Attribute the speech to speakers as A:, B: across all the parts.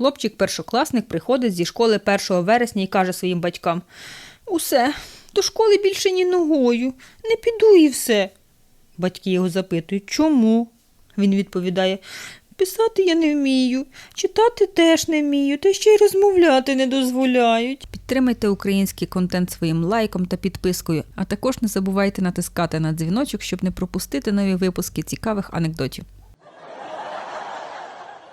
A: Хлопчик-першокласник приходить зі школи 1 вересня і каже своїм батькам: Усе, до школи більше ні ногою, не піду і все. Батьки його запитують, чому? Він відповідає: Писати я не вмію, читати теж не вмію, та ще й розмовляти не дозволяють. Підтримайте український контент своїм лайком та підпискою, а також не забувайте натискати на дзвіночок, щоб не пропустити нові випуски цікавих анекдотів.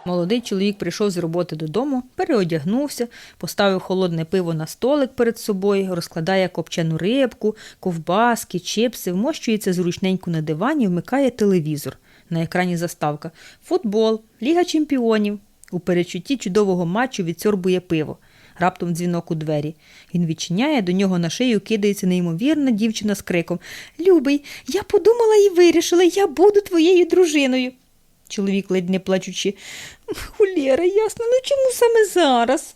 A: Молодий чоловік прийшов з роботи додому, переодягнувся, поставив холодне пиво на столик перед собою, розкладає копчену рибку, ковбаски, чипси, вмощується зручненько на дивані, вмикає телевізор. На екрані заставка Футбол, Ліга чемпіонів. У перечутті чудового матчу відсьорбує пиво. Раптом дзвінок у двері. Він відчиняє, до нього на шию кидається неймовірна дівчина з криком Любий, я подумала і вирішила, я буду твоєю дружиною. Чоловік ледь не плачучи. Хулєра, ясно, ну чому саме зараз?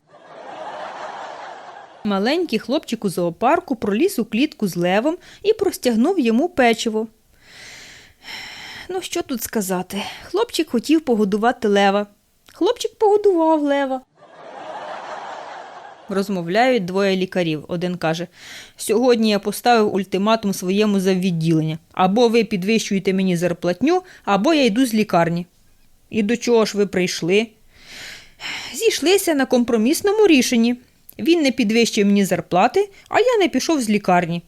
A: Маленький хлопчик у зоопарку проліз у клітку з левом і простягнув йому печиво. Ну, що тут сказати? Хлопчик хотів погодувати лева. Хлопчик погодував лева. Розмовляють двоє лікарів. Один каже: Сьогодні я поставив ультиматум своєму заввідділення. Або ви підвищуєте мені зарплатню, або я йду з лікарні. І до чого ж ви прийшли? Зійшлися на компромісному рішенні. Він не підвищив мені зарплати, а я не пішов з лікарні.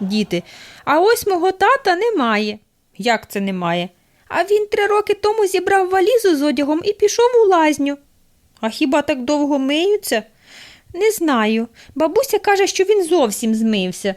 A: Діти, а ось мого тата немає. Як це немає? А він три роки тому зібрав валізу з одягом і пішов у лазню. А хіба так довго миються? Не знаю. Бабуся каже, що він зовсім змився.